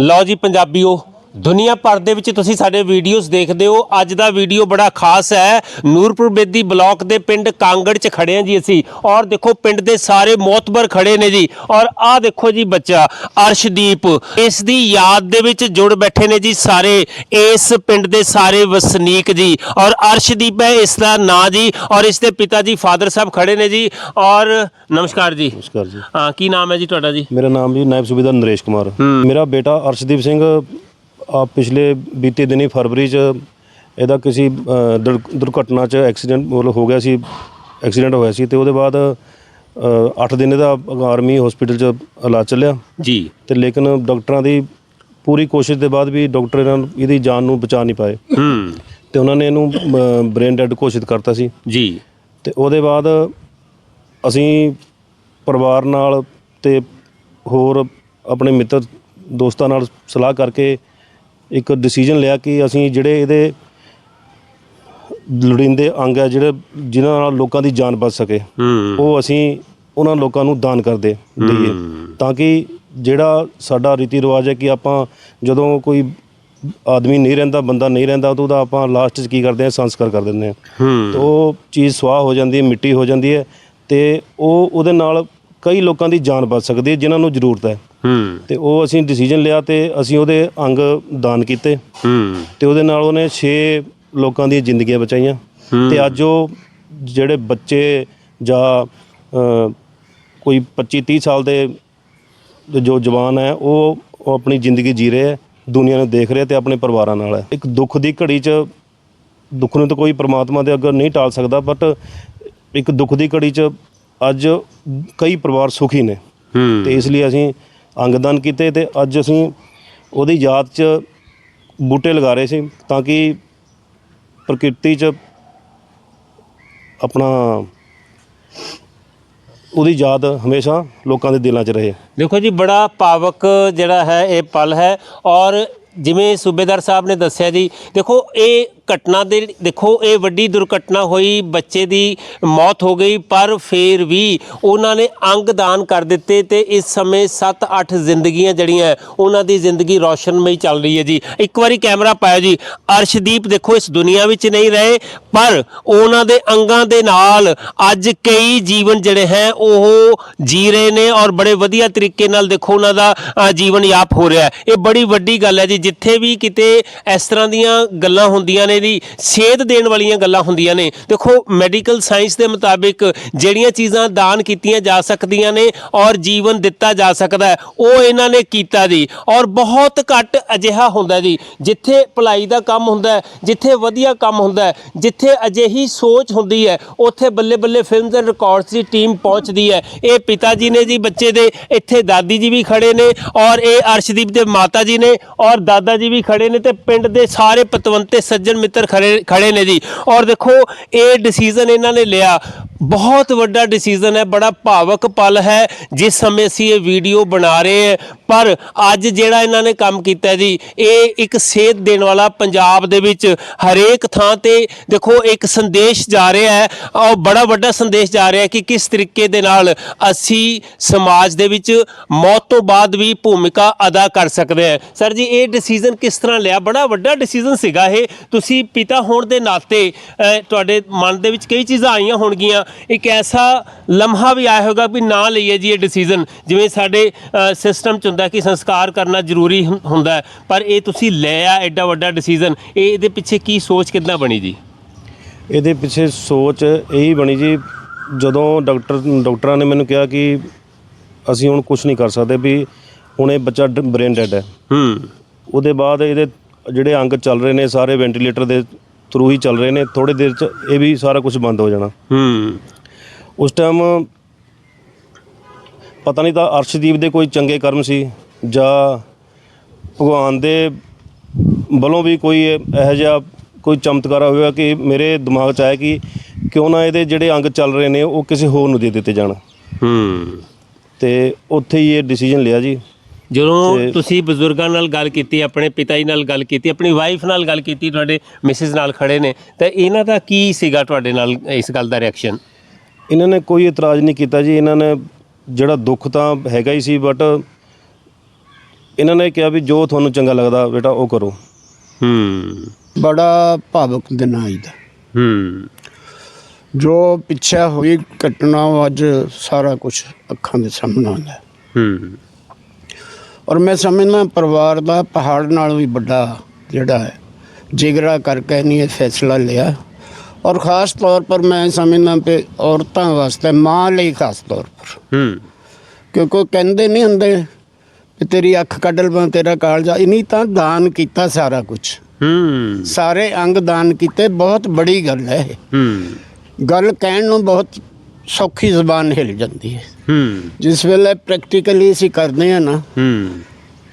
ਲਓ ਜੀ ਪੰਜਾਬੀਓ ਦੁਨੀਆ ਭਰ ਦੇ ਵਿੱਚ ਤੁਸੀਂ ਸਾਡੇ ਵੀਡੀਓਜ਼ ਦੇਖਦੇ ਹੋ। ਅੱਜ ਦਾ ਵੀਡੀਓ ਬੜਾ ਖਾਸ ਹੈ। ਨੂਰਪੁਰ ਬੇਦੀ ਬਲਾਕ ਦੇ ਪਿੰਡ ਕਾਂਗੜ 'ਚ ਖੜੇ ਹਾਂ ਜੀ ਅਸੀਂ। ਔਰ ਦੇਖੋ ਪਿੰਡ ਦੇ ਸਾਰੇ ਮੋਤਬਰ ਖੜੇ ਨੇ ਜੀ। ਔਰ ਆਹ ਦੇਖੋ ਜੀ ਬੱਚਾ ਅਰਸ਼ਦੀਪ। ਇਸ ਦੀ ਯਾਦ ਦੇ ਵਿੱਚ ਜੁੜ ਬੈਠੇ ਨੇ ਜੀ ਸਾਰੇ। ਇਸ ਪਿੰਡ ਦੇ ਸਾਰੇ ਵਸਨੀਕ ਜੀ। ਔਰ ਅਰਸ਼ਦੀਪ ਹੈ ਇਸ ਦਾ ਨਾਂ ਜੀ। ਔਰ ਇਸ ਦੇ ਪਿਤਾ ਜੀ ਫਾਦਰ ਸਾਹਿਬ ਖੜੇ ਨੇ ਜੀ। ਔਰ ਨਮਸਕਾਰ ਜੀ। ਨਮਸਕਾਰ ਜੀ। ਹਾਂ ਕੀ ਨਾਮ ਹੈ ਜੀ ਤੁਹਾਡਾ ਜੀ? ਮੇਰਾ ਨਾਮ ਜੀ ਨਾਇਬ ਸੁਬੇਦਾਰ ਨਰੇਸ਼ ਕੁਮਾਰ। ਮੇਰਾ ਬੇਟਾ ਅਰਸ਼ਦੀਪ ਸਿੰਘ ਆ ਪਿਛਲੇ ਬੀਤੇ ਦਿਨੀ ਫਰਵਰੀ ਚ ਇਹਦਾ ਕਿਸੇ ਦੁਰ- ਦੁਰਘਟਨਾ ਚ ਐਕਸੀਡੈਂਟ ਮਤਲਬ ਹੋ ਗਿਆ ਸੀ ਐਕਸੀਡੈਂਟ ਹੋਇਆ ਸੀ ਤੇ ਉਹਦੇ ਬਾਅਦ 8 ਦਿਨ ਇਹਦਾ ਆਰਮੀ ਹਸਪੀਟਲ ਚ ਇਲਾਜ ਚੱਲਿਆ। ਜੀ। ਤੇ ਲੇਕਿਨ ਡਾਕਟਰਾਂ ਦੀ ਪੂਰੀ ਕੋਸ਼ਿਸ਼ ਦੇ ਬਾਅਦ ਵੀ ਡਾਕਟਰ ਇਹਨਾਂ ਨੂੰ ਇਹਦੀ ਜਾਨ ਨੂੰ ਬਚਾ ਨਹੀਂ ਪਾਏ। ਹੂੰ। ਤੇ ਉਹਨਾਂ ਨੇ ਇਹਨੂੰ ਬ੍ਰੇਨ ਡੈਡ ਘੋਸ਼ਿਤ ਕਰਤਾ ਸੀ। ਜੀ। ਤੇ ਉਹਦੇ ਬਾਅਦ ਅਸੀਂ ਪਰਿਵਾਰ ਨਾਲ ਤੇ ਹੋਰ ਆਪਣੇ ਮਿੱਤਰ ਦੋਸਤਾਂ ਨਾਲ ਸਲਾਹ ਕਰਕੇ ਇੱਕ ਡਿਸੀਜਨ ਲਿਆ ਕਿ ਅਸੀਂ ਜਿਹੜੇ ਇਹਦੇ ਲੋੜੀਂਦੇ ਅੰਗ ਹੈ ਜਿਹੜੇ ਜਿਨ੍ਹਾਂ ਨਾਲ ਲੋਕਾਂ ਦੀ ਜਾਨ ਬਚ ਸਕੇ ਹੂੰ। ਉਹ ਅਸੀਂ ਉਹਨਾਂ ਲੋਕਾਂ ਨੂੰ ਦਾਨ ਕਰਦੇ ਦਈਏ। ਤਾਂ ਕਿ ਜਿਹੜਾ ਸਾਡਾ ਰੀਤੀ ਰਿਵਾਜ ਹੈ ਕਿ ਆਪਾਂ ਜਦੋਂ ਕੋਈ ਆਦਮੀ ਨਹੀਂ ਰਹਿੰਦਾ ਬੰਦਾ ਨਹੀਂ ਰਹਿੰਦਾ ਤਾਂ ਉਹਦਾ ਆਪਾਂ ਲਾਸਟ 'ਚ ਕੀ ਕਰਦੇ ਹਾਂ? ਸੰਸਕਾਰ ਕਰ ਦਿੰਦੇ ਹਾਂ। ਹੂੰ। ਤੇ ਉਹ ਚੀਜ਼ ਸਵਾਹ ਹੋ ਜਾਂਦੀ ਹੈ ਮਿੱਟੀ ਹੋ ਜਾਂਦੀ ਹੈ ਤੇ ਉਹ ਉਹਦੇ ਨਾਲ ਕਈ ਲੋਕਾਂ ਦੀ ਜਾਨ ਬਚ ਸਕਦੀ ਹੈ ਜਿਨ੍ਹਾਂ ਨੂੰ ਜ਼ਰੂਰਤ ਹੈ। ਹੂੰ। ਤੇ ਉਹ ਅਸੀਂ ਡਿਸੀਜਨ ਲਿਆ ਤੇ ਅਸੀਂ ਉਹਦੇ ਅੰਗ ਦਾਨ ਕੀਤੇ। ਹੂੰ। ਤੇ ਉਹਦੇ ਨਾਲ ਉਹਨੇ 6 ਲੋਕਾਂ ਦੀਆਂ ਜ਼ਿੰਦਗੀਆਂ ਬਚਾਈਆਂ। ਤੇ ਅੱਜ ਉਹ ਜਿਹੜੇ ਬੱਚੇ ਜਾਂ ਕੋਈ 25 30 ਸਾਲ ਦੇ ਜੋ ਜਵਾਨ ਹੈ ਉਹ ਉਹ ਆਪਣੀ ਜ਼ਿੰਦਗੀ ਜੀ ਰਹੇ ਹੈ ਦੁਨੀਆ ਨੂੰ ਦੇਖ ਰਹੇ ਤੇ ਆਪਣੇ ਪਰਿਵਾਰਾਂ ਨਾਲ ਹੈ। ਇੱਕ ਦੁੱਖ ਦੀ ਘੜੀ 'ਚ ਦੁੱਖ ਨੂੰ ਤਾਂ ਕੋਈ ਪ੍ਰਮਾਤਮਾ ਦੇ ਅੱਗੇ ਨਹੀਂ ਟਾਲ ਸਕਦਾ ਬਟ ਇੱਕ ਦੁੱਖ ਦੀ ਘੜੀ 'ਚ ਅੱਜ ਕਈ ਪਰਿਵਾਰ ਸੁਖੀ ਨੇ। ਹੂੰ। ਤੇ ਇਸ ਲਈ ਅਸੀਂ ਅੰਗਦਾਨ ਕੀਤੇ ਤੇ ਅੱਜ ਅਸੀਂ ਉਹਦੀ ਯਾਦ 'ਚ ਬੂਟੇ ਲਗਾ ਰਹੇ ਸੀ ਤਾਂ ਕਿ ਪ੍ਰਕਿਰਤੀ 'ਚ ਆਪਣਾ ਉਹਦੀ ਯਾਦ ਹਮੇਸ਼ਾ ਲੋਕਾਂ ਦੇ ਦਿਲਾਂ 'ਚ ਰਹੇ। ਦੇਖੋ ਜੀ, ਬੜਾ ਪਾਵਕ ਜਿਹੜਾ ਹੈ, ਇਹ ਪਲ ਹੈ ਔਰ ਜਿਵੇਂ ਸੂਬੇਦਾਰ ਸਾਹਿਬ ਨੇ ਦੱਸਿਆ ਜੀ, ਦੇਖੋ, ਇਹ ਘਟਨਾ ਦੇ ਦੇਖੋ ਇਹ ਵੱਡੀ ਦੁਰਘਟਨਾ ਹੋਈ ਬੱਚੇ ਦੀ ਮੌਤ ਹੋ ਗਈ ਪਰ ਫੇਰ ਵੀ ਉਹਨਾਂ ਨੇ ਅੰਗ ਦਾਨ ਕਰ ਦਿੱਤੇ ਤੇ ਇਸ ਸਮੇਂ 7-8 ਜ਼ਿੰਦਗੀਆਂ ਜਿਹੜੀਆਂ ਉਹਨਾਂ ਦੀ ਜ਼ਿੰਦਗੀ ਰੌਸ਼ਨਮਈ ਚੱਲ ਰਹੀ ਹੈ ਜੀ। ਇੱਕ ਵਾਰੀ ਕੈਮਰਾ ਪਾਇਆ ਜੀ। ਅਰਸ਼ਦੀਪ ਦੇਖੋ ਇਸ ਦੁਨੀਆ ਵਿੱਚ ਨਹੀਂ ਰਹੇ ਪਰ ਉਹਨਾਂ ਦੇ ਅੰਗਾਂ ਦੇ ਨਾਲ ਅੱਜ ਕਈ ਜੀਵਨ ਜਿਹੜੇ ਹੈ ਉਹ ਜੀ ਰਹੇ ਨੇ ਔਰ ਬੜੇ ਵਧੀਆ ਤਰੀਕੇ ਨਾਲ ਦੇਖੋ ਉਹਨਾਂ ਦਾ ਅ, ਜੀਵਨ ਯਾਪ ਹੋ ਰਿਹਾ ਹੈ। ਇਹ ਬੜੀ ਵੱਡੀ ਗੱਲ ਹੈ ਜੀ। ਜਿੱਥੇ ਵੀ ਕਿਤੇ ਇਸ ਤਰ੍ਹਾਂ ਦੀਆਂ ਗੱਲਾਂ ਹੁੰਦੀਆਂ ਨੇ ਜੀ ਸੇਧ ਦੇਣ ਵਾਲੀਆਂ ਗੱਲਾਂ ਹੁੰਦੀਆਂ ਨੇ। ਦੇਖੋ ਮੈਡੀਕਲ ਸਾਇੰਸ ਦੇ ਮੁਤਾਬਿਕ ਜਿਹੜੀਆਂ ਚੀਜ਼ਾਂ ਦਾਨ ਕੀਤੀਆਂ ਜਾ ਸਕਦੀਆਂ ਨੇ ਔਰ ਜੀਵਨ ਦਿੱਤਾ ਜਾ ਸਕਦਾ ਹੈ, ਉਹ ਇਹਨਾਂ ਨੇ ਕੀਤਾ ਜੀ। ਔਰ ਬਹੁਤ ਘੱਟ ਅਜਿਹਾ ਹੁੰਦਾ ਜੀ, ਜਿੱਥੇ ਭਲਾਈ ਦਾ ਕੰਮ ਹੁੰਦਾ ਜਿੱਥੇ ਵਧੀਆ ਕੰਮ ਹੁੰਦਾ ਜਿੱਥੇ ਅਜਿਹੀ ਸੋਚ ਹੁੰਦੀ ਹੈ, ਉੱਥੇ Balle Balle films and records the team ਪਹੁੰਚਦੀ ਹੈ। ਇਹ ਪਿਤਾ ਜੀ ਨੇ ਜੀ, ਬੱਚੇ ਦੇ ਇੱਥੇ ਦਾਦੀ ਜੀ ਵੀ ਖੜੇ ਨੇ ਔਰ ਇਹ ਅਰਸ਼ਦੀਪ ਦੇ ਮਾਤਾ ਜੀ ਨੇ ਔਰ ਦਾਦਾ ਜੀ ਵੀ ਖੜੇ ਨੇ ਤੇ ਪਿੰਡ ਦੇ ਸਾਰੇ ਪਤਵੰਤੇ, ਸੱਜਣ ਮਿੱਤਰ ਖੜੇ ਖੜੇ ਨੇ ਜੀ। ਔਰ ਦੇਖੋ ਇਹ ਡਿਸੀਜਨ ਇਹਨਾਂ ਨੇ ਲਿਆ। ਬਹੁਤ ਵੱਡਾ ਡਿਸੀਜਨ ਹੈ, ਬੜਾ ਭਾਵਕ ਪਲ ਹੈ। ਜਿਸ ਸਮੇਂ ਅਸੀਂ ਇਹ ਵੀਡੀਓ ਬਣਾ ਰਹੇ ਹਾਂ, ਪਰ ਅੱਜ ਜਿਹੜਾ ਇਹਨਾਂ ਨੇ ਕੰਮ ਕੀਤਾ ਜੀ, ਇਹ ਇੱਕ ਸੇਧ ਦੇਣ ਵਾਲਾ ਪੰਜਾਬ ਦੇ ਵਿੱਚ ਹਰੇਕ ਥਾਂ ਤੇ ਦੇਖੋ, ਇੱਕ ਸੰਦੇਸ਼ ਜਾ ਰਿਹਾ ਹੈ। ਔਰ ਬੜਾ ਵੱਡਾ ਸੰਦੇਸ਼ ਜਾ ਰਿਹਾ ਹੈ ਕਿ ਕਿਸ ਤਰੀਕੇ ਦੇ ਨਾਲ ਅਸੀਂ ਸਮਾਜ ਦੇ ਵਿੱਚ ਮੌਤ ਤੋਂ ਬਾਅਦ ਵੀ ਭੂਮਿਕਾ ਅਦਾ ਕਰ ਸਕਦੇ ਹਾਂ। ਸਰ ਜੀ, ਇਹ ਡਿਸੀਜਨ ਕਿਸ ਤਰ੍ਹਾਂ ਲਿਆ? ਬੜਾ ਵੱਡਾ ਡਿਸੀਜਨ ਸੀਗਾ ਇਹ। ਤੁਸੀਂ ਪਿਤਾ ਹੋਣ ਦੇ ਨਾਤੇ ਤੁਹਾਡੇ ਮਨ ਦੇ ਵਿੱਚ ਕਈ ਚੀਜ਼ਾਂ ਆਈਆਂ ਹੋਣਗੀਆਂ। ਇੱਕ ਐਸਾ ਲਮਹਾ ਵੀ ਆਇਆ ਹੋਗਾ ਵੀ ਨਾ ਲਈਏ ਜੀ ਇਹ ਡਿਸੀਜਨ ਜਿਵੇਂ ਸਾਡੇ ਸਿਸਟਮ ਚ ਹੁੰਦਾ ਕਿ ਸੰਸਕਾਰ ਕਰਨਾ ਜ਼ਰੂਰੀ ਹੁੰਦਾ ਪਰ ਇਹ ਤੁਸੀਂ ਲਿਆ ਐਡਾ ਵੱਡਾ ਡਿਸੀਜਨ ਇਹ ਇਹਦੇ ਪਿੱਛੇ ਕੀ ਸੋਚ ਕਿੱਦਾਂ ਬਣੀ ਜੀ? ਇਹਦੇ ਪਿੱਛੇ ਸੋਚ ਇਹੀ ਬਣੀ ਜੀ ਜਦੋਂ ਡਾਕਟਰ ਡਾਕਟਰਾਂ ਨੇ ਮੈਨੂੰ ਕਿਹਾ ਕਿ ਅਸੀਂ ਹੁਣ ਕੁਝ ਨਹੀਂ ਕਰ ਸਕਦੇ ਵੀ ਹੁਣ ਇਹ ਬੱਚਾ ਬ੍ਰੇਨ ਡੈਡ ਹੈ। ਹੂੰ। ਉਹਦੇ ਬਾਅਦ ਇਹਦੇ ਜਿਹੜੇ ਅੰਗ ਚੱਲ ਰਹੇ ਨੇ ਸਾਰੇ ਵੈਂਟੀਲੇਟਰ ਦੇ ਥਰੂ ਹੀ ਚੱਲ ਰਹੇ ਨੇ ਥੋੜੇ ਦੇਰ ਚ ਇਹ ਵੀ ਸਾਰਾ ਕੁਝ ਬੰਦ ਹੋ ਜਾਣਾ। ਹੂੰ। ਉਸ ਟਾਈਮ ਪਤਾ ਨਹੀਂ ਤਾਂ ਅਰਸ਼ਦੀਪ ਦੇ ਕੋਈ ਚੰਗੇ ਕਰਮ ਸੀ ਜਾਂ ਭਗਵਾਨ ਦੇ ਵੱਲੋਂ ਵੀ ਕੋਈ ਇਹ- ਇਹੋ ਜਿਹਾ ਕੋਈ ਚਮਤਕਾਰ ਹੋਇਆ ਕਿ ਮੇਰੇ ਦਿਮਾਗ 'ਚ ਆਇਆ ਕਿ ਕਿਉਂ ਨਾ ਇਹਦੇ ਜਿਹੜੇ ਅੰਗ ਚੱਲ ਰਹੇ ਨੇ ਉਹ ਕਿਸੇ ਹੋਰ ਨੂੰ ਦੇ ਦਿੱਤੇ ਜਾਣ। ਹੂੰ। ਤੇ ਉੱਥੇ ਹੀ ਇਹ ਡਿਸੀਜਨ ਲਿਆ ਜੀ। ਜਦੋਂ ਤੁਸੀਂ ਬਜ਼ੁਰਗਾਂ ਨਾਲ ਗੱਲ ਕੀਤੀ ਆਪਣੇ ਪਿਤਾ ਜੀ ਨਾਲ ਗੱਲ ਕੀਤੀ ਆਪਣੀ ਵਾਈਫ ਨਾਲ ਗੱਲ ਕੀਤੀ ਤੁਹਾਡੇ ਮਿਸਿਸ ਨਾਲ ਖੜੇ ਨੇ ਤਾਂ ਇਹਨਾਂ ਦਾ ਕੀ ਸੀਗਾ ਤੁਹਾਡੇ ਨਾਲ ਇਸ ਗੱਲ ਦਾ ਰਿਐਕਸ਼ਨ ਇਹਨਾਂ ਨੇ ਕੋਈ ਇਤਰਾਜ਼ ਨਹੀਂ ਕੀਤਾ ਜੀ ਇਹਨਾਂ ਨੇ ਜਿਹੜਾ ਦੁੱਖ ਤਾਂ ਹੈਗਾ ਹੀ ਸੀ ਬਟ ਇਹਨਾਂ ਨੇ ਕਿਹਾ ਵੀ ਜੋ ਤੁਹਾਨੂੰ ਚੰਗਾ ਲੱਗਦਾ ਬੇਟਾ ਉਹ ਕਰੋ। ਹੂੰ। ਬੜਾ ਭਾਵੁਕ ਦਿਨ ਆਈ ਦਾ ਹੂੰ। ਜੋ ਪਿੱਛੇ ਹੋਈ ਘਟਨਾ ਉਹ ਅੱਜ ਸਾਰਾ ਕੁਝ ਅੱਖਾਂ ਦੇ ਸਾਹਮਣੇ ਆਉਂਦਾ ਹੈ। ਔਰ ਮੈਂ ਸਮਝਦਾ ਪਰਿਵਾਰ ਦਾ ਪਹਾੜ ਨਾਲ ਵੀ ਵੱਡਾ ਜਿਹੜਾ ਹੈ ਜਿਗਰਾ ਕਰਕੇ ਨਹੀਂ ਇਹ ਫੈਸਲਾ ਲਿਆ। ਔਰ ਖਾਸ ਤੌਰ ਪਰ ਮੈਂ ਸਮਝਦਾ ਕਿ ਔਰਤਾਂ ਵਾਸਤੇ ਮਾਂ ਲਈ ਖਾਸ ਤੌਰ ਪਰ। ਹੂੰ। ਕਿਉਂਕਿ ਕਹਿੰਦੇ ਨਹੀਂ ਹੁੰਦੇ ਕਿ ਤੇਰੀ ਅੱਖ ਕੱਢ ਲਵਾਂ ਤੇਰਾ ਕਾਲਜਾ ਇਨੀ ਤਾਂ ਦਾਨ ਕੀਤਾ ਸਾਰਾ ਕੁਝ ਹੂੰ। ਸਾਰੇ ਅੰਗ ਦਾਨ ਕੀਤੇ ਬਹੁਤ ਬੜੀ ਗੱਲ ਹੈ ਇਹ। ਹੂੰ। ਗੱਲ ਕਹਿਣ ਨੂੰ ਬਹੁਤ ਸੌਖੀ ਜ਼ਬਾਨ ਹਿਲ ਜਾਂਦੀ ਹੈ। ਹੂੰ। ਜਿਸ ਵੇਲੇ ਪ੍ਰੈਕਟੀਕਲੀ ਅਸੀਂ ਕਰਦੇ ਹਾਂ ਨਾ ਹੂੰ।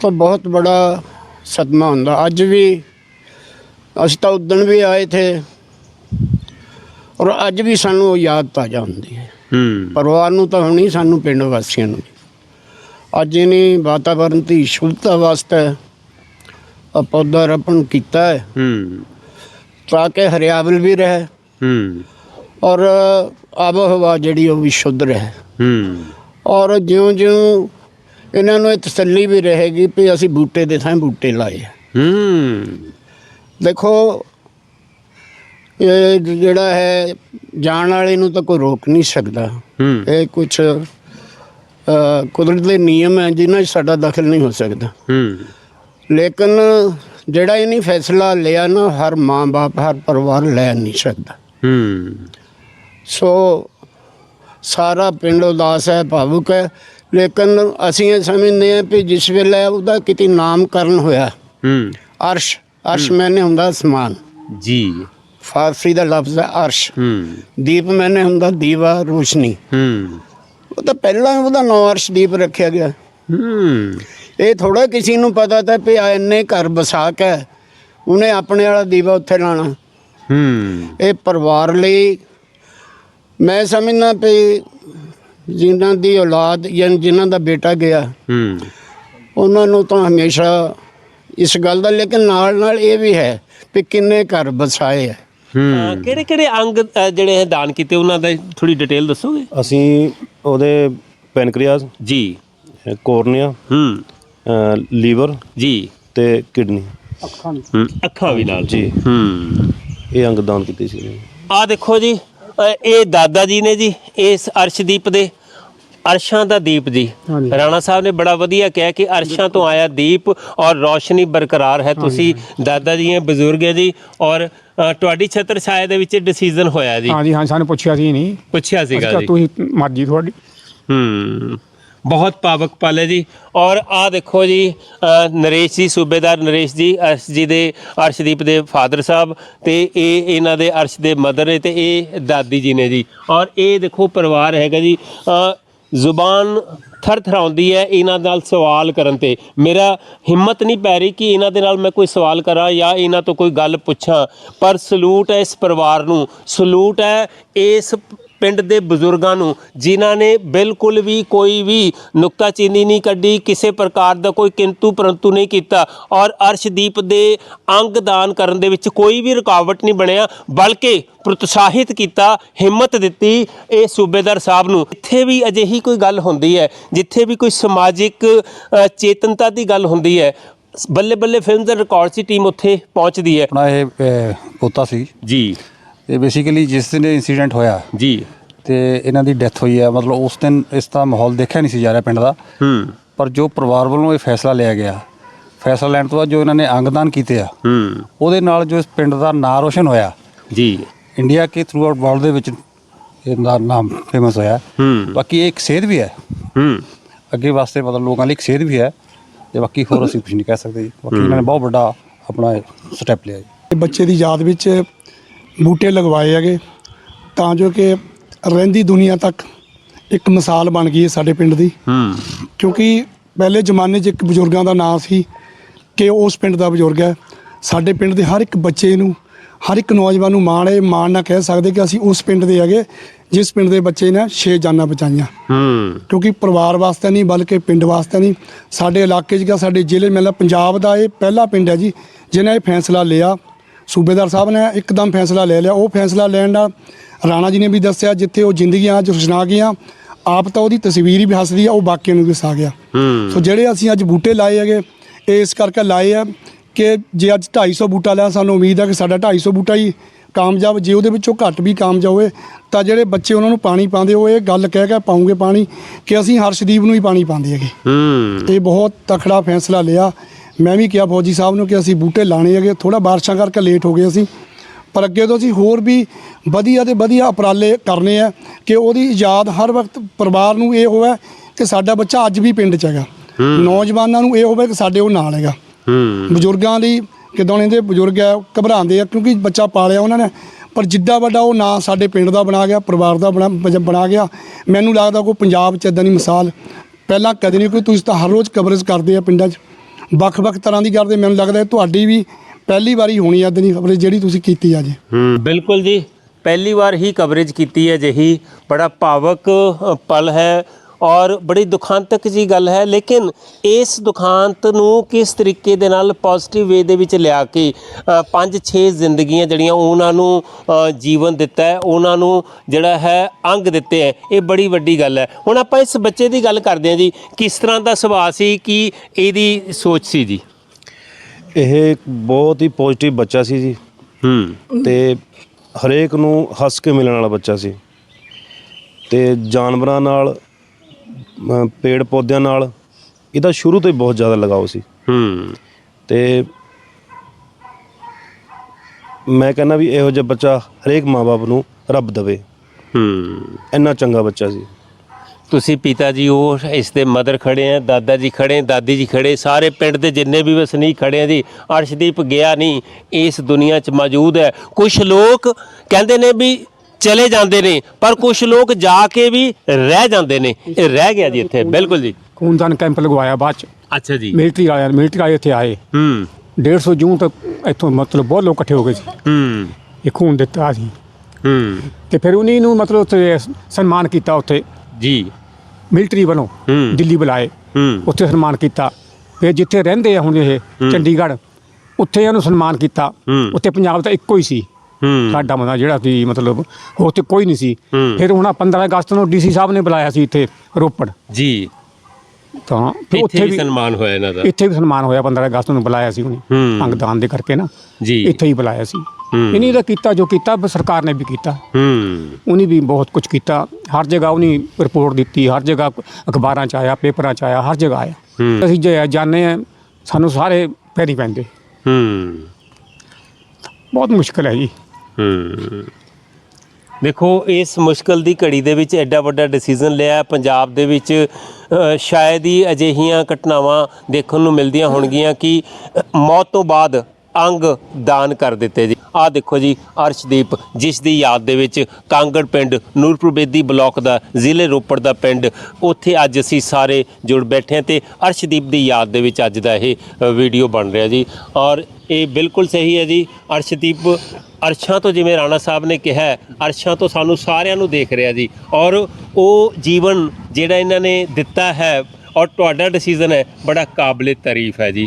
ਤਾਂ ਬਹੁਤ ਬੜਾ ਸਦਮਾ ਹੁੰਦਾ। ਅੱਜ ਵੀ ਅਸੀਂ ਤਾਂ ਉਦਣ ਵੀ ਆਏ ਥੇ ਔਰ ਅੱਜ ਵੀ ਸਾਨੂੰ ਉਹ ਯਾਦ ਤਾਜ਼ਾ ਹੁੰਦੀ ਹੈ। ਹੂੰ। ਪਰਿਵਾਰ ਨੂੰ ਤਾਂ ਹੋਣੀ ਸਾਨੂੰ ਪਿੰਡ ਵਾਸੀਆਂ ਨੂੰ। ਅੱਜ ਇਹਨੇ ਵਾਤਾਵਰਣ ਦੀ ਸ਼ੁੱਧਤਾ ਵਾਸਤੇ ਆ ਪੌਦਾ ਰਪਣ ਕੀਤਾ ਹੈ। ਹੂੰ। ਤਾਂ ਕਿ ਹਰਿਆਵਲ ਵੀ ਰਹੇ। ਹੂੰ। ਔਰ ਆਬੋ ਹਵਾ ਜਿਹੜੀ ਉਹ ਵੀ ਸ਼ੁੱਧ ਰਹੇ। ਹੂੰ। ਔਰ ਜਿਉਂ-ਜਿਉਂ ਇਹਨਾਂ ਨੂੰ ਇਹ ਤਸੱਲੀ ਵੀ ਰਹੇਗੀ ਵੀ ਅਸੀਂ ਬੂਟੇ ਦੇ ਥਾਂ ਬੂਟੇ ਲਾਏ ਆ। ਹੂੰ। ਦੇਖੋ ਇਹ ਜਿਹੜਾ ਹੈ ਜਾਣ ਵਾਲੇ ਨੂੰ ਤਾਂ ਕੋਈ ਰੋਕ ਨਹੀਂ ਸਕਦਾ। ਹੂੰ। ਇਹ ਕੁਝ ਕੁਦਰਤ ਦੇ ਨਿਯਮ ਹੈ ਜਿਨ੍ਹਾਂ 'ਚ ਸਾਡਾ ਦਖਲ ਨਹੀਂ ਹੋ ਸਕਦਾ। ਹੂੰ। ਲੇਕਿਨ ਜਿਹੜਾ ਇਹ ਨਹੀਂ ਫੈਸਲਾ ਲਿਆ ਨਾ ਹਰ ਮਾਂ-ਬਾਪ ਹਰ ਪਰਿਵਾਰ ਲੈ ਨਹੀਂ ਸਕਦਾ। ਹੂੰ। ਸੋ ਸਾਰਾ ਪਿੰਡ ਉਦਾਸ ਹੈ ਭਾਵੁਕ ਹੈ। ਲੇਕਿਨ ਅਸੀਂ ਇਹ ਸਮਝਦੇ ਹਾਂ ਕਿ ਜਿਸ ਵੇਲੇ ਉਹਦਾ ਕਿਤੇ ਨਾਮਕਰਨ ਹੋਇਆ ਹੂੰ। ਅਰਸ਼ ਅਰਸ਼ ਮੈਨੇ ਹੁੰਦਾ ਅਸਮਾਨ ਜੀ। ਫਾਰਸੀ ਦਾ ਲਫ਼ਜ਼ ਹੈ ਅਰਸ਼। ਹੂੰ। ਦੀਪ ਮੈਨੇ ਹੁੰਦਾ ਦੀਵਾ ਰੋਸ਼ਨੀ। ਹੂੰ। ਉਹ ਤਾਂ ਪਹਿਲਾਂ ਹੀ ਉਹਦਾ ਨਾਂ ਅਰਸ਼ਦੀਪ ਰੱਖਿਆ ਗਿਆ। ਹੂੰ। ਇਹ ਥੋੜਾ ਕਿਸੇ ਨੂੰ ਪਤਾ ਤਾਂ ਵੀ ਇੰਨੇ ਘਰ ਵਸਾ ਕੇ ਉਹਨੇ ਆਪਣੇ ਵਾਲਾ ਦੀਵਾ ਉੱਥੇ ਲਾਣਾ। ਹੂੰ। ਇਹ ਪਰਿਵਾਰ ਲਈ ਮੈਂ ਸਮਝਦਾ ਵੀ ਜਿਨ੍ਹਾਂ ਦੀ ਔਲਾਦ ਜਾਂ ਜਿਨ੍ਹਾਂ ਦਾ ਬੇਟਾ ਗਿਆ ਹੂੰ। ਉਹਨਾਂ ਨੂੰ ਤਾਂ ਹਮੇਸ਼ਾ ਇਸ ਗੱਲ ਦਾ ਲੇਕਿਨ ਨਾਲ ਨਾਲ ਇਹ ਵੀ ਹੈ ਵੀ ਕਿੰਨੇ ਘਰ ਵਸਾਏ ਹੈ ਹੂੰ। ਕਿਹੜੇ ਕਿਹੜੇ ਅੰਗ ਅ, ਜਿਹੜੇ ਹੈ ਦਾਨ ਕੀਤੇ ਉਹਨਾਂ ਦਾ ਥੋੜੀ ਡਿਟੇਲ ਦੱਸੋਗੇ? ਅਸੀਂ ਉਹਦੇ ਪੈਨਕ੍ਰੀਆਸ ਜੀ। ਕੋਰਨੀਆ ਹੂੰ। ਲੀਵਰ ਜੀ। ਤੇ ਕਿਡਨੀ। ਹੂੰ। ਅੱਖਾਂ ਵੀ ਨਾਲ। ਜੀ। ਹੂੰ। ਇਹ ਅੰਗ ਦਾਨ ਕੀਤੇ ਸੀ। ਆ ਦੇਖੋ ਜੀ ਇਹ ਦਾਦਾ ਜੀ ਨੇ ਜੀ ਇਸ ਅਰਸ਼ਦੀਪ ਦੇ ਅਰਸ਼ਾਂ ਦਾ ਦੀਪ ਜੀ। ਰਾਣਾ ਸਾਹਿਬ ਨੇ ਬੜਾ ਵਧੀਆ ਕਿਹਾ ਕਿ ਅਰਸ਼ਾਂ ਤੋਂ ਆਇਆ ਦੀਪ ਔਰ ਰੋਸ਼ਨੀ ਬਰਕਰਾਰ ਹੈ। ਤੁਸੀਂ ਦਾਦਾ ਜੀ ਹੈ ਬਜ਼ੁਰਗ ਹੈ ਜੀ ਔਰ ਤੁਹਾਡੀ ਛਤਰ ਛਾਇਆ ਦੇ ਵਿੱਚ ਡਿਸੀਜਨ ਹੋਇਆ ਜੀ। ਹਾਂਜੀ ਹਾਂ ਸਾਨੂੰ ਪੁੱਛਿਆ ਸੀ ਨਹੀਂ। ਪੁੱਛਿਆ ਸੀਗਾ ਜੀ। ਤੁਸੀਂ ਮਰਜ਼ੀ ਤੁਹਾਡੀ। ਹੂੰ। ਬਹੁਤ ਪਾਵਕ ਪਲ ਹੈ ਜੀ। ਔਰ ਆ ਦੇਖੋ ਜੀ ਅ, ਨਰੇਸ਼ ਜੀ ਸੂਬੇਦਾਰ ਨਰੇਸ਼ ਜੀ ਅਰਸ਼ ਜੀ ਦੇ ਅਰਸ਼ਦੀਪ ਦੇ ਫਾਦਰ ਸਾਹਿਬ ਤੇ ਇਹ ਇਹਨਾਂ ਦੇ ਅਰਸ਼ ਦੇ ਮਦਰ ਨੇ ਤੇ ਇਹ ਦਾਦੀ ਜੀ ਨੇ ਜੀ। ਔਰ ਇਹ ਦੇਖੋ ਪਰਿਵਾਰ ਹੈਗਾ ਜੀ। ਜ਼ੁਬਾਨ ਥਰ ਥਰਾਉਂਦੀ ਹੈ ਇਹਨਾਂ ਨਾਲ ਸਵਾਲ ਕਰਨ ਤੇ। ਮੇਰਾ ਹਿੰਮਤ ਨਹੀਂ ਪੈ ਰਹੀ ਕਿ ਇਹਨਾਂ ਦੇ ਨਾਲ ਮੈਂ ਕੋਈ ਸਵਾਲ ਕਰਾਂ ਜਾਂ ਇਹਨਾਂ ਤੋਂ ਕੋਈ ਗੱਲ ਪੁੱਛਾਂ। ਪਰ ਸਲੂਟ ਹੈ ਇਸ ਪਰਿਵਾਰ ਨੂੰ। ਸਲੂਟ ਹੈ ਇਸ ਪਿੰਡ ਦੇ ਬਜ਼ੁਰਗਾਂ ਨੂੰ ਜਿਨ੍ਹਾਂ ਨੇ ਬਿਲਕੁਲ ਵੀ ਕੋਈ ਵੀ ਨੁਕਤਾਚੀਨੀ ਨਹੀਂ ਕੱਢੀ ਕਿਸੇ ਪ੍ਰਕਾਰ ਦਾ ਕੋਈ ਕਿੰਤੂ ਪਰੰਤੂ ਨਹੀਂ ਕੀਤਾ ਔਰ ਅਰਸ਼ਦੀਪ ਦੇ ਅੰਗ ਦਾਨ ਕਰਨ ਦੇ ਵਿੱਚ ਕੋਈ ਵੀ ਰੁਕਾਵਟ ਨਹੀਂ ਬਣਿਆ ਬਲਕਿ ਪ੍ਰੋਤਸਾਹਿਤ ਕੀਤਾ ਹਿੰਮਤ ਦਿੱਤੀ ਇਹ ਸੂਬੇਦਾਰ ਸਾਹਿਬ ਨੂੰ। ਇੱਥੇ ਵੀ ਅਜਿਹੀ ਕੋਈ ਗੱਲ ਹੁੰਦੀ ਹੈ ਜਿੱਥੇ ਵੀ ਕੋਈ ਸਮਾਜਿਕ ਚੇਤਨਤਾ ਦੀ ਗੱਲ ਹੁੰਦੀ ਹੈ ਬੱਲੇ ਬੱਲੇ ਫਿਲਮ ਦਾ ਰਿਕਾਰਡ ਸੀ ਟੀਮ ਉੱਥੇ ਪਹੁੰਚਦੀ ਹੈ। ਆਪਣਾ ਇਹ ਪੋਤਾ ਸੀ। ਜੀ। ਤੇ ਬੇਸਿਕਲੀ ਜਿਸ ਦਿਨ ਇਨਸੀਡੈਂਟ ਹੋਇਆ ਜੀ। ਤੇ ਇਹਨਾਂ ਦੀ ਡੈਥ ਹੋਈ ਹੈ ਮਤਲਬ ਉਸ ਦਿਨ ਇਸ ਦਾ ਮਾਹੌਲ ਦੇਖਿਆ ਨਹੀਂ ਸੀ ਜਾ ਰਿਹਾ ਪਿੰਡ ਦਾ। ਹੂੰ। ਪਰ ਜੋ ਪਰਿਵਾਰ ਵੱਲੋਂ ਇਹ ਫੈਸਲਾ ਲਿਆ ਗਿਆ ਫੈਸਲਾ ਲੈਣ ਤੋਂ ਬਾਅਦ ਜੋ ਇਹਨਾਂ ਨੇ ਅੰਗਦਾਨ ਕੀਤੇ ਆ ਹੂੰ। ਉਹਦੇ ਨਾਲ ਜੋ ਇਸ ਪਿੰਡ ਦਾ ਨਾਂ ਰੋਸ਼ਨ ਹੋਇਆ ਜੀ। ਇੰਡੀਆ ਕੇ ਥਰੂ ਆਊਟ ਵਰਲਡ ਦੇ ਵਿੱਚ ਇਹਦਾ ਨਾਮ ਫੇਮਸ ਹੋਇਆ। ਹੂੰ। ਬਾਕੀ ਇਹ ਇੱਕ ਸੇਧ ਵੀ ਹੈ। ਹੂੰ। ਅੱਗੇ ਵਾਸਤੇ ਮਤਲਬ ਲੋਕਾਂ ਲਈ ਇੱਕ ਸੇਧ ਵੀ ਹੈ ਤੇ ਬਾਕੀ ਹੋਰ ਅਸੀਂ ਕੁਝ ਨਹੀਂ ਕਹਿ ਸਕਦੇ ਜੀ। ਬਾਕੀ ਇਹਨਾਂ ਨੇ ਬਹੁਤ ਵੱਡਾ ਆਪਣਾ ਸਟੈਪ ਲਿਆ ਜੀ। ਬੱਚੇ ਦੀ ਯਾਦ ਵਿੱਚ ਬੂਟੇ ਲਗਵਾਏ ਹੈਗੇ ਤਾਂ ਜੋ ਕਿ ਰਹਿੰਦੀ ਦੁਨੀਆ ਤੱਕ ਇੱਕ ਮਿਸਾਲ ਬਣ ਗਈ ਹੈ ਸਾਡੇ ਪਿੰਡ ਦੀ। ਹੂੰ। ਕਿਉਂਕਿ ਪਹਿਲੇ ਜ਼ਮਾਨੇ 'ਚ ਇੱਕ ਬਜ਼ੁਰਗਾਂ ਦਾ ਨਾਂ ਸੀ ਕਿ ਉਹ ਉਸ ਪਿੰਡ ਦਾ ਬਜ਼ੁਰਗ ਹੈ। ਸਾਡੇ ਪਿੰਡ ਦੇ ਹਰ ਇੱਕ ਬੱਚੇ ਨੂੰ ਹਰ ਇੱਕ ਨੌਜਵਾਨ ਨੂੰ ਮਾਣ ਹੈ ਮਾਣ ਨਾਲ ਕਹਿ ਸਕਦੇ ਕਿ ਅਸੀਂ ਉਸ ਪਿੰਡ ਦੇ ਹੈਗੇ ਜਿਸ ਪਿੰਡ ਦੇ ਬੱਚੇ ਨੇ ਛੇ ਜਾਨਾਂ ਬਚਾਈਆਂ। ਹੂੰ। ਕਿਉਂਕਿ ਪਰਿਵਾਰ ਵਾਸਤੇ ਨਹੀਂ ਬਲਕਿ ਪਿੰਡ ਵਾਸਤੇ ਨਹੀਂ। ਸਾਡੇ ਇਲਾਕੇ 'ਚ ਜਾਂ ਸਾਡੇ ਜ਼ਿਲ੍ਹੇ ਮੇਲਾ ਪੰਜਾਬ ਦਾ ਇਹ ਪਹਿਲਾ ਪਿੰਡ ਹੈ ਜੀ ਜਿਹਨੇ ਇਹ ਫੈਸਲਾ ਲਿਆ। ਸੂਬੇਦਾਰ ਸਾਹਿਬ ਨੇ ਇੱਕਦਮ ਫੈਸਲਾ ਲੈ ਲਿਆ। ਉਹ ਫੈਸਲਾ ਲੈਣ ਨਾਲ ਰਾਣਾ ਜੀ ਨੇ ਵੀ ਦੱਸਿਆ ਜਿੱਥੇ ਉਹ ਜ਼ਿੰਦਗੀਆਂ ਅੱਜ ਸੁਣਾ ਗਈਆਂ ਆਪ ਤਾਂ ਉਹਦੀ ਤਸਵੀਰ ਹੀ ਹੱਸਦੀ ਆ ਉਹ ਬਾਕੀਆਂ ਨੂੰ ਵੀ ਹੱਸਾ ਗਿਆ। ਹੂੰ। ਸੋ ਜਿਹੜੇ ਅਸੀਂ ਅੱਜ ਬੂਟੇ ਲਾਏ ਹੈਗੇ ਇਹ ਇਸ ਕਰਕੇ ਲਾਏ ਆ ਕਿ ਜੇ ਅੱਜ 250 ਬੂਟਾ ਲਿਆ ਸਾਨੂੰ ਉਮੀਦ ਹੈ ਕਿ ਸਾਡਾ 250 ਬੂਟਾ ਹੀ ਕਾਮਯਾਬ ਜੇ ਉਹਦੇ ਵਿੱਚੋਂ ਘੱਟ ਵੀ ਕਾਮਯਾਬ ਹੋਏ ਤਾਂ ਜਿਹੜੇ ਬੱਚੇ ਉਹਨਾਂ ਨੂੰ ਪਾਣੀ ਪਾਉਂਦੇ ਉਹ ਇਹ ਗੱਲ ਕਹਿ ਕੇ ਪਾਉਂਗੇ ਪਾਣੀ ਕਿ ਅਸੀਂ ਹਰਸ਼ਦੀਪ ਨੂੰ ਹੀ ਪਾਣੀ ਪਾਉਂਦੇ ਹੈਗੇ। ਹੂੰ। ਇਹ ਬਹੁਤ ਤਕੜਾ ਫੈਸਲਾ ਲਿਆ। ਮੈਂ ਵੀ ਕਿਹਾ ਫੌਜੀ ਸਾਹਿਬ ਨੂੰ ਕਿ ਅਸੀਂ ਬੂਟੇ ਲਾਣੇ ਹੈਗੇ ਥੋੜਾ ਬਾਰਿਸ਼ਾਂ ਕਰਕੇ ਲੇਟ ਹੋ ਗਏ ਅਸੀਂ। ਪਰ ਅੱਗੇ ਤੋਂ ਅਸੀਂ ਹੋਰ ਵੀ ਵਧੀਆ ਤੇ ਵਧੀਆ ਉਪਰਾਲੇ ਕਰਨੇ ਆ ਕਿ ਉਹਦੀ ਯਾਦ ਹਰ ਵਕਤ ਪਰਿਵਾਰ ਨੂੰ ਇਹ ਹੋਵੇ ਕਿ ਸਾਡਾ ਬੱਚਾ ਅੱਜ ਵੀ ਪਿੰਡ 'ਚ ਹੈਗਾ। ਨੌਜਵਾਨਾਂ ਨੂੰ ਇਹ ਹੋਵੇ ਕਿ ਸਾਡੇ ਉਹ ਨਾਲ ਹੈਗਾ। ਬਜ਼ੁਰਗਾਂ ਦੀ ਕਿਦੋਂ ਇਹਦੇ ਬਜ਼ੁਰਗ ਆ ਘਬਰਾਉਂਦੇ ਆ ਕਿਉਂਕਿ ਬੱਚਾ ਪਾਲਿਆ ਉਹਨਾਂ ਨੇ। ਪਰ ਜਿੱਡਾ ਵੱਡਾ ਉਹ ਨਾਂ ਸਾਡੇ ਪਿੰਡ ਦਾ ਬਣਾ ਗਿਆ ਪਰਿਵਾਰ ਦਾ ਬਣਾ ਬਣਾ ਗਿਆ। ਮੈਨੂੰ ਲੱਗਦਾ ਕੋਈ ਪੰਜਾਬ 'ਚ ਇਦਾਂ ਦੀ ਮਿਸਾਲ ਪਹਿਲਾਂ ਕਦੇ ਨਹੀਂ ਕੋਈ ਤੁਸੀਂ ਤਾਂ ਹਰ ਰੋਜ਼ ਕਵਰੇਜ ਕਰਦੇ ਆ ਪਿੰਡਾਂ 'ਚ। ਵੱਖ-ਵੱਖ ਤਰ੍ਹਾਂ ਦੀ ਕਰਦੇ ਮੈਨੂੰ ਲੱਗਦਾ ਤੁਹਾਡੀ ਵੀ ਪਹਿਲੀ ਵਾਰੀ ਹੋਣੀ ਆ ਦੀ ਕਵਰੇਜ ਜਿਹੜੀ ਤੁਸੀਂ ਕੀਤੀ ਅੱਜ ਹੂੰ। ਬਿਲਕੁਲ ਜੀ ਪਹਿਲੀ ਵਾਰ ਹੀ ਕਵਰੇਜ ਕੀਤੀ ਹੈ ਜਹੀ ਬੜਾ ਭਾਵਕ ਪਲ ਹੈ ਔਰ ਬੜੀ ਦੁਖਾਂਤਕ ਜੀ ਗੱਲ ਹੈ ਲੇਕਿਨ ਇਸ ਦੁਖਾਂਤ ਨੂੰ ਕਿਸ ਤਰੀਕੇ ਦੇ ਨਾਲ ਪੋਜ਼ਿਟਿਵ ਵੇ ਦੇ ਵਿੱਚ ਲਿਆ ਕੇ ਪੰਜ ਛੇ ਜ਼ਿੰਦਗੀਆਂ ਜਿਹੜੀਆਂ ਉਹਨਾਂ ਨੂੰ ਜੀਵਨ ਦਿੱਤਾ ਹੈ ਉਹਨਾਂ ਨੂੰ ਜਿਹੜਾ ਹੈ ਅੰਗ ਦਿੱਤੇ ਹੈ ਇਹ ਬੜੀ ਵੱਡੀ ਗੱਲ ਹੈ। ਹੁਣ ਆਪਾਂ ਇਸ ਬੱਚੇ ਦੀ ਗੱਲ ਕਰਦੇ ਹਾਂ ਜੀ ਕਿਸ ਤਰ੍ਹਾਂ ਦਾ ਸੁਭਾਅ ਸੀ ਕੀ ਇਹਦੀ ਸੋਚ ਸੀ ਜੀ? ਇਹ ਇੱਕ ਬਹੁਤ ਹੀ ਪੋਜ਼ਿਟਿਵ ਬੱਚਾ ਸੀ ਜੀ। ਹੂੰ। ਤੇ ਹਰੇਕ ਨੂੰ ਹੱਸ ਕੇ ਮਿਲਣ ਵਾਲਾ ਬੱਚਾ ਸੀ। ਤੇ ਜਾਨਵਰਾਂ ਨਾਲ ਅਮ, ਪੇੜ ਪੌਦਿਆਂ ਨਾਲ ਇਹਦਾ ਸ਼ੁਰੂ ਤੋਂ ਹੀ ਬਹੁਤ ਜ਼ਿਆਦਾ ਲਗਾਓ ਸੀ। ਹੂੰ। ਤੇ ਮੈਂ ਕਹਿੰਦਾ ਵੀ ਇਹੋ ਜਿਹਾ ਬੱਚਾ ਹਰੇਕ ਮਾਪੇ ਨੂੰ ਰੱਬ ਦਵੇ। ਹੂੰ। ਇੰਨਾ ਚੰਗਾ ਬੱਚਾ ਸੀ। ਤੁਸੀਂ ਪਿਤਾ ਜੀ ਉਹ ਇਸ ਦੇ ਮਦਰ ਖੜੇ ਆ ਦਾਦਾ ਜੀ ਖੜੇ ਦਾਦੀ ਜੀ ਖੜੇ ਸਾਰੇ ਪਿੰਡ ਦੇ ਜਿੰਨੇ ਵੀ ਵਸਨੀਕ ਖੜੇ ਆ ਜੀ ਅਰਸ਼ਦੀਪ ਗਿਆ ਨਹੀਂ ਇਸ ਦੁਨੀਆ 'ਚ ਮੌਜੂਦ ਹੈ। ਕੁਝ ਲੋਕ ਕਹਿੰਦੇ ਨੇ ਵੀ ਚਲੇ ਜਾਂਦੇ ਨੇ ਪਰ ਕੁਝ ਲੋਕ ਜਾ ਕੇ ਵੀ ਰਹਿ ਜਾਂਦੇ ਨੇ। ਇਹ ਰਹਿ ਗਿਆ ਜੀ ਇੱਥੇ ਬਿਲਕੁਲ ਜੀ। ਖੂਨਦਾਨ ਕੈਂਪ ਲਗਵਾਇਆ ਬਾਅਦ ਚ। ਅੱਛਾ ਜੀ। ਮਿਲਟਰੀ ਵਾਲਿਆਂ ਮਿਲਟਰੀ ਵਾਲੇ ਇੱਥੇ ਆਏ। ਹੂੰ। 150 ਜੂਨ ਤੱਕ ਇੱਥੋਂ ਮਤਲਬ ਬਹੁਤ ਲੋਕ ਇਕੱਠੇ ਹੋ ਗਏ ਸੀ। ਹੂੰ। ਇਹ ਖੂਨ ਦਿੱਤਾ ਸੀ। ਹੂੰ। ਤੇ ਫਿਰ ਉਹਨੀ ਨੂੰ ਮਤਲਬ ਉੱਥੇ ਸਨਮਾਨ ਕੀਤਾ ਉੱਥੇ। ਜੀ। ਮਿਲਟਰੀ ਵੱਲੋਂ ਹੂੰ। ਦਿੱਲੀ ਬੁਲਾਏ। ਹੂੰ। ਉੱਥੇ ਸਨਮਾਨ ਕੀਤਾ। ਫਿਰ ਜਿੱਥੇ ਰਹਿੰਦੇ ਆ ਹੁਣ ਇਹ ਚੰਡੀਗੜ੍ਹ ਉੱਥੇ ਇਹਨੂੰ ਸਨਮਾਨ ਕੀਤਾ। ਹੂੰ। ਉੱਥੇ ਪੰਜਾਬ ਦਾ ਇੱਕੋ ਹੀ ਸੀ। ਹੂੰ। ਸਾਡਾ ਬੰਦਾ ਜਿਹੜਾ ਸੀ ਮਤਲਬ ਹੋਰ ਤੇ ਕੋਈ ਨਹੀਂ ਸੀ। ਹੂੰ। ਫਿਰ ਹੁਣ ਆਹ 15 ਅਗਸਤ ਨੂੰ ਡੀਸੀ ਸਾਹਿਬ ਨੇ ਬੁਲਾਇਆ ਸੀ ਇੱਥੇ ਰੋਪੜ। ਜੀ। ਤਾਂ ਫਿਰ ਇੱਥੇ ਵੀ ਸਨਮਾਨ ਹੋਇਆ ਇਹਨਾਂ ਦਾ। ਇੱਥੇ ਵੀ ਸਨਮਾਨ ਹੋਇਆ 15 ਅਗਸਤ ਨੂੰ ਬੁਲਾਇਆ ਸੀ ਉਹਨੇ। ਹੂੰ। ਅੰਗਦਾਨ ਦੇ ਕਰਕੇ ਨਾ। ਜੀ। ਇੱਥੇ ਹੀ ਬੁਲਾਇਆ ਸੀ। ਹੂੰ। ਇਹਨੇ ਦਾ ਕੀਤਾ ਜੋ ਕੀਤਾ ਸਰਕਾਰ ਨੇ ਵੀ ਕੀਤਾ। ਹੂੰ। ਉਹਨੇ ਵੀ ਬਹੁਤ ਕੁਝ ਕੀਤਾ। ਹਰ ਜਗ੍ਹਾ ਉਹਨੇ ਰਿਪੋਰਟ ਦਿੱਤੀ ਹਰ ਜਗ੍ਹਾ ਅਖਬਾਰਾਂ 'ਚ ਆਇਆ ਪੇਪਰਾਂ 'ਚ ਆਇਆ ਹਰ ਜਗ੍ਹਾ ਆਇਆ। ਅਸੀਂ ਜੇ ਜਾਣੇ ਆ ਸਾਨੂੰ ਸਾਰੇ ਪੈਰੀ ਪੈਂਦੇ। ਹੂੰ। ਬਹੁਤ ਮੁਸ਼ਕਲ ਹੈ ਜੀ। ਹੂੰ। ਦੇਖੋ ਇਸ ਮੁਸ਼ਕਲ ਦੀ ਘੜੀ ਦੇ ਵਿੱਚ ਐਡਾ ਵੱਡਾ ਡਿਸੀਜਨ ਲਿਆ ਪੰਜਾਬ ਦੇ ਵਿੱਚ ਅ, ਸ਼ਾਇਦ ਹੀ ਅਜਿਹੀਆਂ ਘਟਨਾਵਾਂ ਦੇਖਣ ਨੂੰ ਮਿਲਦੀਆਂ ਹੋਣਗੀਆਂ ਕਿ ਅ, ਮੌਤ ਤੋਂ ਬਾਅਦ ਅੰਗ ਦਾਨ ਕਰ ਦਿੱਤੇ ਜੀ। ਆਹ ਦੇਖੋ ਜੀ, ਅਰਸ਼ਦੀਪ, ਜਿਸ ਦੀ ਯਾਦ ਦੇ ਵਿੱਚ ਕਾਂਗੜ ਪਿੰਡ, ਨੂਰਪੁਰ ਬੇਦੀ ਬਲਾਕ ਦਾ, ਜ਼ਿਲ੍ਹੇ ਰੋਪੜ ਦਾ ਪਿੰਡ, ਉੱਥੇ ਅੱਜ ਅਸੀਂ ਸਾਰੇ ਜੁੜ ਬੈਠੇ ਹਾਂ ਤੇ ਅਰਸ਼ਦੀਪ ਦੀ ਯਾਦ ਦੇ ਵਿੱਚ ਅੱਜ ਦਾ ਇਹ ਵੀਡੀਓ ਬਣ ਰਿਹਾ ਜੀ। ਔਰ ਇਹ ਬਿਲਕੁਲ ਸਹੀ ਹੈ ਜੀ, ਅਰਸ਼ਦੀਪ, ਅਰਸ਼ਾਂ ਤੋਂ ਜਿਵੇਂ ਰਾਣਾ ਸਾਹਿਬ ਨੇ ਕਿਹਾ ਅਰਸ਼ਾਂ ਤੋਂ ਸਾਨੂੰ ਸਾਰਿਆਂ ਨੂੰ ਦੇਖ ਰਿਹਾ ਜੀ। ਔਰ ਉਹ ਜੀਵਨ ਜਿਹੜਾ ਇਹਨਾਂ ਨੇ ਦਿੱਤਾ ਹੈ, ਔਰ ਤੁਹਾਡਾ ਡਿਸੀਜਨ ਹੈ, ਬੜਾ ਕਾਬਲੇ ਤਾਰੀਫ ਹੈ ਜੀ।